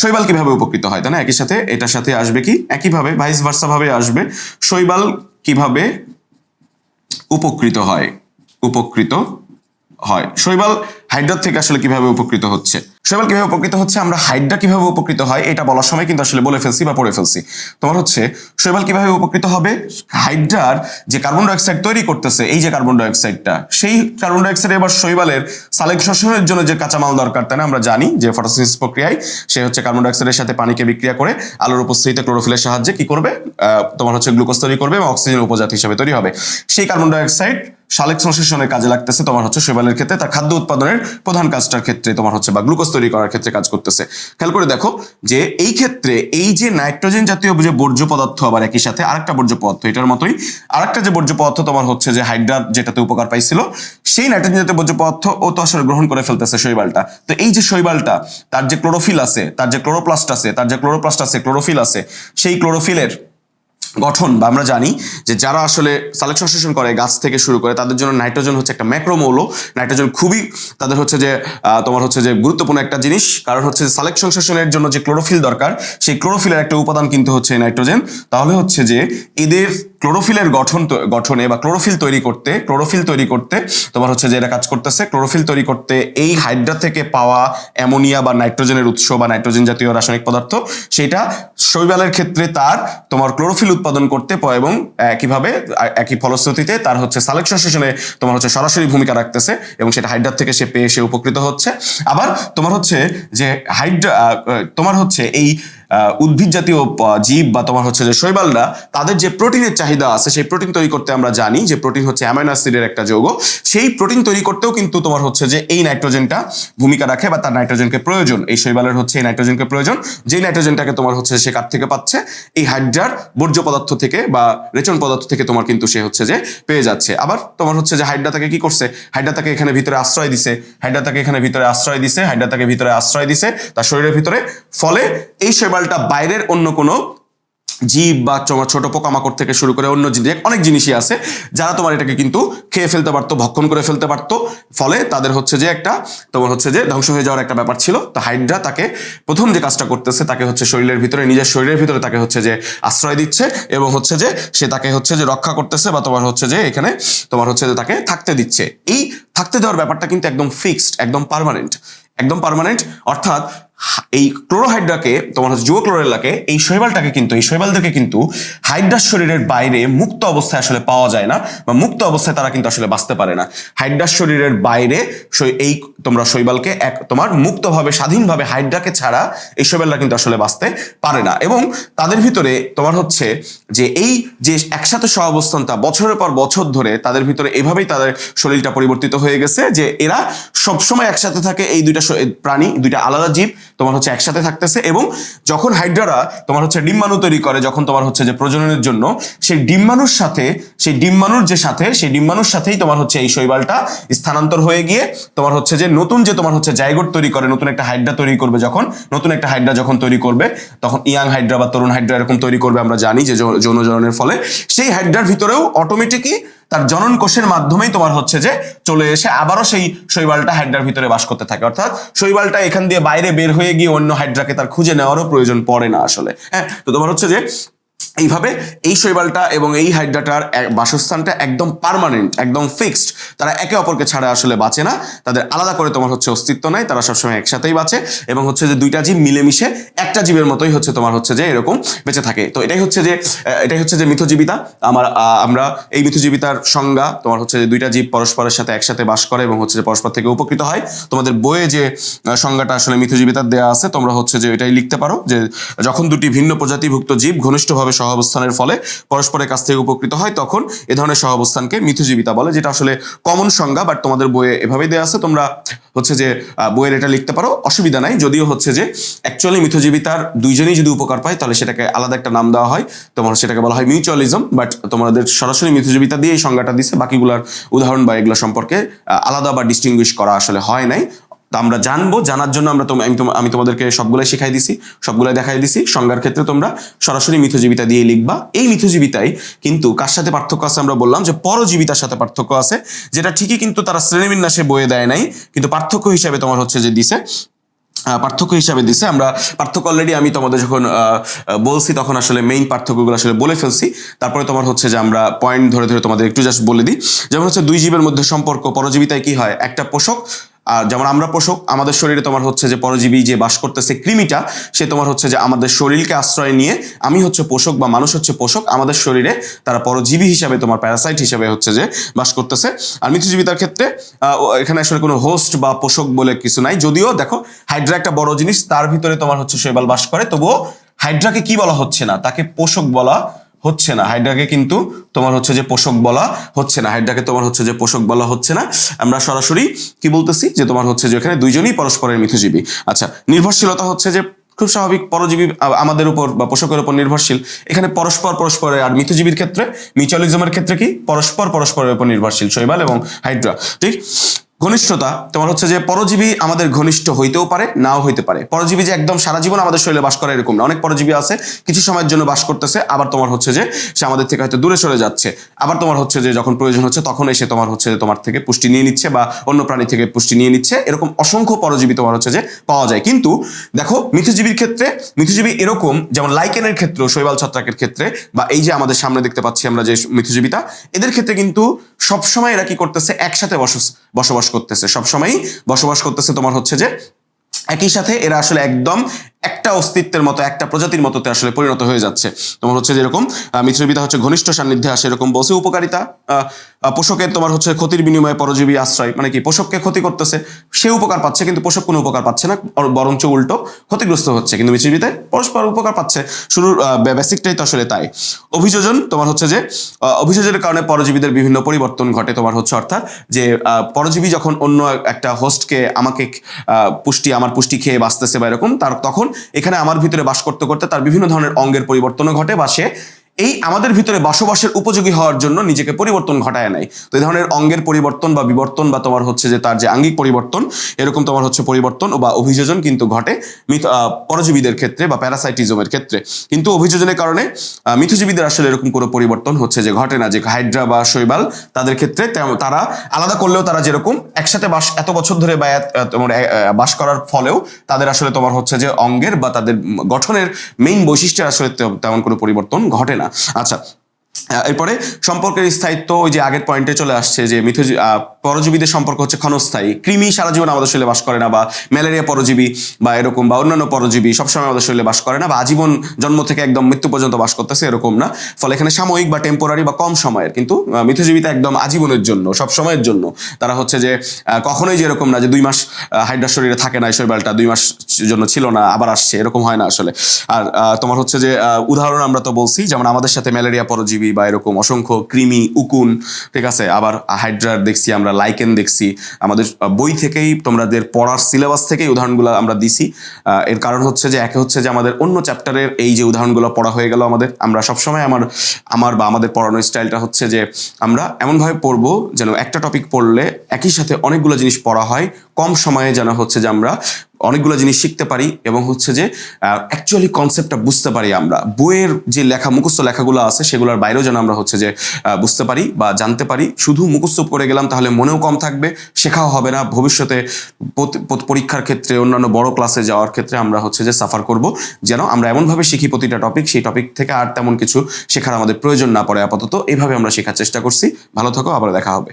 শৈবাল কীভাবে উপকৃত হয়, তাই না? একই সাথে এটার সাথে আসবে কি? একইভাবে ভাইস ভার্সা ভাবে আসবে, শৈবাল কীভাবে উপকৃত হয়? উপকৃত হয়। শৈবাল হাইড্রাত থেকে আসলে কীভাবে উপকৃত হচ্ছে? শৈবাল কীভাবে উপকৃত হচ্ছে? আমরা হাইড্রা কীভাবে উপকৃত হয়? এটা বলার সময় কিন্তু আসলে বলে ফেলছি বা পড়ে ফেলছি। তোমার হচ্ছে শৈবাল কীভাবে উপকৃত হবে? হাইড্রার যে কার্বন ডাইঅক্সাইড তৈরি করতেছে, এই যে কার্বন ডাইঅক্সাইডটা সেই কার্বন ডাইঅক্সাইড এবার শৈবালের সালেক শোষণের জন্য যে কাঁচামাল দরকার তাই না আমরা জানি যে ফটোসিস প্রক্রিয়ায় সে হচ্ছে কার্বন ডাইঅক্সাইডের সাথে পানিকে বিক্রিয়া করে আলোর উপস্থিতিতে ক্লোরোফিলের সাহায্যে কি করবে? তোমার হচ্ছে গ্লুকোজ তৈরি করবে এবং অক্সিজেন উপজাত হিসেবে তৈরি হবে। সেই কার্বন ডাইঅক্সাইড সালেক সংশ্লেষণের কাজে লাগতেছে, তোমার হচ্ছে শৈবালের ক্ষেত্রে, তার খাদ্য উৎপাদনের প্রধান কাজটার ক্ষেত্রে তোমার হচ্ছে বা গ্লুকোজ তৈরি করার ক্ষেত্রে কাজ করতেছে। খেয়াল করে দেখো যে এই ক্ষেত্রে এই যে নাইট্রোজেন জাতীয় যে বর্জ্য পদার্থ আবার একই সাথে আরেকটা বর্জ্য পদার্থ, এটার মতোই আরেকটা যে বর্জ্য পদার্থ তোমার হচ্ছে যে হাইড্রার যেটাতে উপকার পাইছিল, সেই নাইট্রোজেন জাতীয় বর্জ্য পদার্থ ও তো আসলে গ্রহণ করে ফেলতেছে শৈবালটা। তো এই যে শৈবালটা, তার যে ক্লোরোফিল আছে, তার যে ক্লোরোপ্লাস্ট আছে, তার যে ক্লোরোপ্লাস্ট আছে, ক্লোরোফিল আছে, সেই ক্লোরোফিলের গঠন বা আমরা জানি যে যারা আসলে সালেক সংশ্লেষণ করে, গাছ থেকে শুরু করে, তাদের জন্য নাইট্রোজেন হচ্ছে একটা ম্যাক্রোমৌল নাইট্রোজেন খুবই তাদের হচ্ছে যে তোমার হচ্ছে যে গুরুত্বপূর্ণ একটা জিনিস। কারণ হচ্ছে সালেক সংশ্লেষণের জন্য যে ক্লোরোফিল দরকার, সেই ক্লোরোফিলের একটা উপাদান কিন্তু হচ্ছে নাইট্রোজেন তাহলে হচ্ছে যে এদের ক্লোরোফিলের গঠন গঠনে বা ক্লোরোফিল তৈরি করতে, ক্লোরোফিল তৈরি করতে তোমার হচ্ছে যে এটা কাজ করতেছে। ক্লোরোফিল তৈরি করতে এই হাইড্রা থেকে পাওয়া অ্যামোনিয়া বা নাইট্রোজেনের উৎস বা নাইট্রোজেন জাতীয় রাসায়নিক পদার্থ, সেটা শৈবালের ক্ষেত্রে তার তোমার ক্লোরোফিল উৎপাদন করতে এবং একইভাবে একই ফলশ্রুতিতে তার হচ্ছে সালেক সংশ্লেষণে তোমার হচ্ছে সরাসরি ভূমিকা রাখতেছে এবং সেটা হাইড্রার থেকে সে পেয়ে সে উপকৃত হচ্ছে। আবার তোমার হচ্ছে যে হাইড্রা তোমার হচ্ছে এই উদ্ভিদ জাতীয় জীব বা তোমার হচ্ছে যে শৈবালরা তাদের যে প্রোটিনের চাহিদা আছে, সেই প্রোটিন তৈরি করতে আমরা জানি যে প্রোটিন হচ্ছে অ্যামাইনো অ্যাসিডের একটা যৌগ। সেই প্রোটিন তৈরি করতেও কিন্তু তোমার হচ্ছে যে এই নাইট্রোজেনটা ভূমিকা রাখে বা তার নাইট্রোজেনকে প্রয়োজন। এই শৈবালের হচ্ছে এই নাইট্রোজেনকে প্রয়োজন, যেই নাইট্রোজেনটাকে তোমার হচ্ছে সে কার থেকে পাচ্ছে, এই হাইড্রার বর্জ্য পদার্থ থেকে বা রেচন পদার্থ থেকে তোমার কিন্তু সে হচ্ছে যে পেয়ে যাচ্ছে। আবার তোমার হচ্ছে যে হাইড্রা তাকে কি করছে? হাইড্রা তাকে এখানে ভিতরে আশ্রয় দিছে। হাইড্রা তাকে এখানে ভিতরে আশ্রয় দিছে, হাইড্রা তাকে ভিতরে আশ্রয় দিছে, তার শরীরের ভিতরে। ফলে এই শৈবালটা বাইরের অন্য কোনো জীব বা তোমার ছোট পোকামাকড় থেকে শুরু করে অন্য জিনিস, অনেক জিনিসই আছে যারা তোমার এটাকে কিন্তু খেয়ে ফেলতে পারতো, ভক্ষণ করে ফেলতে পারতো। ফলে তাদের হচ্ছে যে একটা, তোমার হচ্ছে যে ধ্বংস হয়ে যাওয়ার একটা ব্যাপার ছিল। তো হাইড্রা তাকে প্রথম যে কাজটা করতেছে, তাকে হচ্ছে শরীরের ভিতরে, নিজের শরীরের ভিতরে তাকে হচ্ছে যে আশ্রয় দিচ্ছে এবং হচ্ছে যে সে তাকে হচ্ছে যে রক্ষা করতেছে বা তোমার হচ্ছে যে এখানে তোমার হচ্ছে যে তাকে থাকতে দিচ্ছে। এই থাকতে দেওয়ার ব্যাপারটা কিন্তু একদম ফিক্সড একদম পার্মানেন্ট একদম পারমানেন্ট অর্থাৎ এই ক্লোরোহাইড্রাকে, তোমার হচ্ছে ক্লোরেলাকে এই শৈবালটাকে কিন্তু, এই শৈবালদেরকে কিন্তু হাইড্রাস শরীরের বাইরে মুক্ত অবস্থায় আসলে পাওয়া যায় না বা মুক্ত অবস্থায় তারা কিন্তু আসলে বাঁচতে পারে না। হাইড্রাস শরীরের বাইরে এই তোমরা শৈবালকে এক, তোমার মুক্তভাবে, স্বাধীনভাবে হাইড্রাকে ছাড়া এই শৈবালরা কিন্তু আসলে বাঁচতে পারে না। এবং তাদের ভিতরে তোমার হচ্ছে যে এই যে একসাথে সহাবস্থানটা বছরের পর বছর ধরে তাদের ভিতরে এভাবেই তাদের শরীরটা পরিবর্তিত হয়ে গেছে যে এরা সবসময় একসাথে থাকে, এই দুইটা প্রাণী, দুইটা আলাদা জীব তোমার হচ্ছে একসাথে থাকতেছে এবং যখন হাইড্রারা তোমার হচ্ছে ডিম্বাণু তৈরি করে, যখন তোমার হচ্ছে যে প্রজননের জন্য, সেই ডিম্বাণুর সাথে, সেই ডিম্বাণুর যে সাথে, সেই ডিম্বাণুর সাথেই তোমার হচ্ছে এই শৈবালটা স্থানান্তর হয়ে গিয়ে তোমার হচ্ছে যে নতুন যে তোমার হচ্ছে জাইগোট তৈরি করে, নতুন একটা হাইড্রা তৈরি করবে যখন, নতুন একটা হাইড্রা যখন তৈরি করবে, তখন ইয়াং হাইড্রা বা তরুণ হাইড্রা এরকম তৈরি করবে আমরা জানি যে যৌ- যৌন জননের ফলে। সেই হাইড্রার ভিতরেও অটোমেটিকই তার জনন কোষের মাধ্যমেই তোমার হচ্ছে যে চলে এসে আবারও সেই শৈবালটা হাইড্রার ভিতরে বাস করতে থাকে। অর্থাৎ শৈবালটা এখান দিয়ে বাইরে বের হয়ে গিয়ে অন্য হাইড্রাকে তার খুঁজে নেওয়ারও প্রয়োজন পড়ে না আসলে। হ্যাঁ তো তোমার হচ্ছে যে এইভাবে এই শৈবালটা এবং এই হাইড্রাটার বাসস্থানটা একদম পার্মানেন্ট একদম ফিক্সড তারা একে অপরকে ছাড়া আসলে বাঁচে না। তাদের আলাদা করে তোমার হচ্ছে অস্তিত্ব নাই, তারা সবসময় একসাথেই বাঁচে এবং হচ্ছে যে দুইটা জীব মিলেমিশে একটা জীবের মতোই হচ্ছে তোমার হচ্ছে যে এরকম বেঁচে থাকে। তো এটাই হচ্ছে যে এটাই হচ্ছে যে মিথজীবিতা। আমার আমরা এই মিথজীবিতার সংজ্ঞা তোমার হচ্ছে যে দুইটা জীব পরস্পরের সাথে একসাথে বাস করে এবং হচ্ছে যে পরস্পর থেকে উপকৃত হয়। তোমাদের বইয়ে যে সংজ্ঞাটা আসলে মিথজীবিতার দেয়া আছে, তোমরা হচ্ছে যে এটাই লিখতে পারো যে, যখন দুটি ভিন্ন প্রজাতিভুক্ত জীব ঘনিষ্ঠভাবে সহাবস্থানের ফলে পরস্পরের কাছ থেকে উপকৃত হয়, তখন এ ধরনের সহাবস্থানকে মিথজীবিতা বলে, যেটা আসলে কমন সংজ্ঞা বাট তোমাদের বইয়ে এভাবেই দেওয়া আছে। তোমরা হচ্ছে যে বইয়ের এটা লিখতে পারো, অসুবিধা নাই। যদিও হচ্ছে যে অ্যাকচুয়ালি মিথজীবিতার দুইজনেই যদি উপকার পায়, তাহলে সেটাকে আলাদা একটা নাম দেওয়া হয়। তোমার সেটাকে বলা হয় মিউচুয়ালিজম বাট তোমাদের সরাসরি মিথজীবিতা দিয়ে এই সংজ্ঞাটা দিছে। বাকিগুলার উদাহরণ বা এগুলো সম্পর্কে আলাদা বা ডিস্টিংগুইশ করা আসলে হয় নাই। তো আমরা জানব, জানার জন্য আমরা আমি আমি তোমাদেরকে সবগুলাই শিখাই দিছি, সবগুলাই দেখাই দিছি। সংজ্ঞার ক্ষেত্রে তোমরা সরাসরি মিথজীবিতা দিয়ে লিখবা। এই মিথজীবিতাই কিন্তু কার সাথে পার্থক্য আছে আমরা বললাম যে পরজীবিতার সাথে পার্থক্য আছে, যেটা ঠিকই কিন্তু তারা শ্রেণীবিন্যাসে বয়ে দেয় নাই, কিন্তু পার্থক্য হিসাবে তোমার হচ্ছে যে দিছে। পার্থক্য হিসাবে দিছে। আমরা পার্থক্য অলরেডি আমি তোমাদের যখন বলছি তখন আসলে মেইন পার্থক্যগুলো আসলে বলে ফেলছি। তারপরে তোমার হচ্ছে যে আমরা পয়েন্ট ধরে ধরে তোমাদের একটু জাস্ট বলে দিই। যেমন হচ্ছে দুই জীবের মধ্যে সম্পর্ক, পরজীবিতায় কি হয়? একটা পোষক আর যেমন আমরা পোষক, আমাদের শরীরে তোমার হচ্ছে যে পরজীবী যে বাস করতেছে কৃমিটা, সে তোমার হচ্ছে যে আমাদের শরীরকে আশ্রয় নিয়ে, আমি হচ্ছে পোষক বা মানুষ হচ্ছে পোষক, আমাদের শরীরে তারা পরজীবী হিসাবে তোমার প্যারাসাইট হিসাবে হচ্ছে যে বাস করতেছে। আর মৃত্যুজীবিতার ক্ষেত্রে এখানে আসলে কোনো হোস্ট বা পোষক বলে কিছু নাই। যদিও দেখো হাইড্রা একটা বড় জিনিস, তার ভিতরে তোমার হচ্ছে শৈবাল বাস করে, তবুও হাইড্রাকে কি বলা হচ্ছে না, তাকে পোষক বলা হচ্ছে না। হাইড্রাকে কিন্তু তোমার হচ্ছে যে পোষক বলা হচ্ছে না। হাইড্রাকে তোমার হচ্ছে যে পোষক বলা হচ্ছে না। আমরা সরাসরি কি বলতেছি? যে তোমার হচ্ছে যে এখানে দুইজনই পরস্পরের মিথুজীবী। আচ্ছা নির্ভরশীলতা হচ্ছে যে খুব স্বাভাবিক পরজীবী আমাদের উপর বা পোষকের উপর নির্ভরশীল। এখানে পরস্পর পরস্পরের আর মিথুজীবীর ক্ষেত্রে, মিউচুয়ালিজমের ক্ষেত্রে কি? পরস্পর পরস্পরের উপর নির্ভরশীল শৈবাল এবং হাইড্রা। ঠিক? ঘনিষ্ঠতা, তোমার হচ্ছে যে পরজীবী আমাদের ঘনিষ্ঠ হইতেও পারে, নাও হইতে পারে। পরজীবী যে একদম সারা জীবন আমাদের শরীরে বাস করে এরকম না। অনেক পরজীবী আছে, কিছু সময়ের জন্য বাস করতেছে, আবার তোমার হচ্ছে যে সে আমাদের থেকে হয়তো দূরে সরে যাচ্ছে। আবার তোমার হচ্ছে যে যখন প্রয়োজন হচ্ছে, তখন এসে তোমার হচ্ছে যে তোমার থেকে পুষ্টি নিয়ে নিচ্ছে বা অন্য প্রাণী থেকে পুষ্টি নিয়ে নিচ্ছে। এরকম অসংখ্য পরজীবী তোমার হচ্ছে যে পাওয়া যায়। কিন্তু দেখো, মিথুজীবীর ক্ষেত্রে, মিথুজীবী এরকম, যেমন লাইকেনের ক্ষেত্রে শৈবাল ছত্রাকের ক্ষেত্রে, বা এই যে আমাদের সামনে দেখতে পাচ্ছি আমরা যে মিথুজীবিতা, এদের ক্ষেত্রে কিন্তু সবসময় এরা কি করতেছে, একসাথে বসবাস করতেছে। সবসময়ই বসবাস করতেছে। তোমার হচ্ছে যে একই সাথে এরা আসলে একদম একটা অস্তিত্বের মতো, একটা প্রজাতির মতোতে আসলে পরিণত হয়ে যাচ্ছে। তোমার হচ্ছে যেরকম মিত্রবিতা হচ্ছে ঘনিষ্ঠ সান্নিধ্যে আসে এরকম বসে উপকারিতা পোষকের তোমার হচ্ছে ক্ষতির বিনিময়ে পরজীবী আশ্রয় মানে কি পোষককে ক্ষতি করতেছে, সে উপকার পাচ্ছে, কিন্তু পোষক কোনো উপকার পাচ্ছে না বরঞ্চ উল্টো ক্ষতিগ্রস্ত হচ্ছে, কিন্তু মিত্রবিতায় পরস্পর উপকার পাচ্ছে। শুরুর বেসিকটাই তো আসলে তাই। অভিযোজন তোমার হচ্ছে যে অভিযোজনের কারণে পরজীবীদের বিভিন্ন পরিবর্তন ঘটে তোমার হচ্ছে, অর্থাৎ যে পরজীবী যখন অন্য একটা হোস্টকে আমাকে পুষ্টি, আমার পুষ্টি খেয়ে বাঁচতেছে বা এরকম, তার তখন এখানে আমার ভিতরে বাস করতে করতে তার বিভিন্ন ধরনের অঙ্গের পরিবর্তনও ঘটে বা সে এই আমাদের ভিতরে বসবাসের উপযোগী হওয়ার জন্য নিজেকে পরিবর্তন ঘটায় নাই। তো এই ধরনের অঙ্গের পরিবর্তন বা বিবর্তন বা তোমার হচ্ছে যে তার যে আঙ্গিক পরিবর্তন, এরকম তোমার হচ্ছে পরিবর্তন বা অভিযোজন কিন্তু ঘটে পরজীবীদের ক্ষেত্রে বা প্যারাসাইটিজমের ক্ষেত্রে। কিন্তু অভিযোজনের কারণে মিথুজীবীদের আসলে এরকম কোনো পরিবর্তন হচ্ছে যে ঘটে না, যে হাইড্রা বা শৈবাল তাদের ক্ষেত্রে তারা আলাদা করলেও তারা যেরকম একসাথে বাস এত বছর ধরে বা তোমার বাস করার ফলেও তাদের আসলে তোমার হচ্ছে যে অঙ্গের বা তাদের গঠনের মেইন বৈশিষ্ট্যের আসলে তেমন কোনো পরিবর্তন ঘটে না। আচ্ছা আহ, এরপরে সম্পর্কের স্থায়িত্ব ওই যে আগের পয়েন্টে চলে আসছে যে আহ, পরজীবীদের সম্পর্ক হচ্ছে ক্ষণস্থায়ী। কৃমি সারা জীবন আমাদের শরীরে বাস করে না বা ম্যালেরিয়া পরজীবী বা এরকম বা অন্যান্য পরজীবী সবসময় আমাদের শরীরে বাস করে না বা আজীবন জন্ম থেকে একদম মৃত্যু পর্যন্ত বাস করতেছে এরকম না। ফলে এখানে সাময়িক বা টেম্পোরারি বা কম সময়ের কিন্তু আহ, একদম আজীবনের জন্য সব সময়ের জন্য। তারা হচ্ছে যে কখনোই যে এরকম না যে দুই মাস হাইড্রা শরীরে থাকে না শৈবালটা দুই মাস জন্য ছিল না আবার আসছে এরকম হয় না আসলে। আর তোমার হচ্ছে যে উদাহরণ আমরা তো বলছি যেমন আমাদের সাথে ম্যালেরিয়া পরজীবী বা এরকম অসংখ্য কৃমি, উকুন, ঠিক আছে? আবার হাইড্রার দেখছি, আমরা লাইকেন দেখছি। আমাদের বই থেকেই তোমাদের পড়ার সিলেবাস থেকেই উদাহরণগুলো আমরা দিছি। এর কারণ হচ্ছে যে, একে হচ্ছে যে, আমাদের অন্য চ্যাপ্টারের এই যে উদাহরণগুলো পড়া হয়ে গেল আমাদের। আমরা সবসময় আমার আমার বা আমাদের পড়ানোর স্টাইলটা হচ্ছে যে, আমরা এমনভাবে পড়ব যেন একটা টপিক পড়লে একই সাথে অনেকগুলো জিনিস পড়া হয়। কম সময়ে যেন হচ্ছে যে, আমরা অনেকগুলো জিনিস শিখতে পারি এবং হচ্ছে যে অ্যাকচুয়ালি কনসেপ্টটা বুঝতে পারি আমরা। বইয়ের যে লেখা, মুখস্থ লেখাগুলো আছে, সেগুলোর বাইরেও যেন আমরা হচ্ছে যে বুঝতে পারি বা জানতে পারি। শুধু মুখস্থ করে গেলাম তাহলে মনেও কম থাকবে, শেখাও হবে না। ভবিষ্যতে পরীক্ষার ক্ষেত্রে, অন্যান্য বড় ক্লাসে যাওয়ার ক্ষেত্রে আমরা হচ্ছে যে সাফার করব। যেন আমরা এমনভাবে শিখি প্রতিটা টপিক সেই টপিক থেকে আর তেমন কিছু শেখার আমাদের প্রয়োজন না পড়ে আপাতত। এইভাবে আমরা শেখার চেষ্টা করছি। ভালো থাকো, আবার দেখা হবে।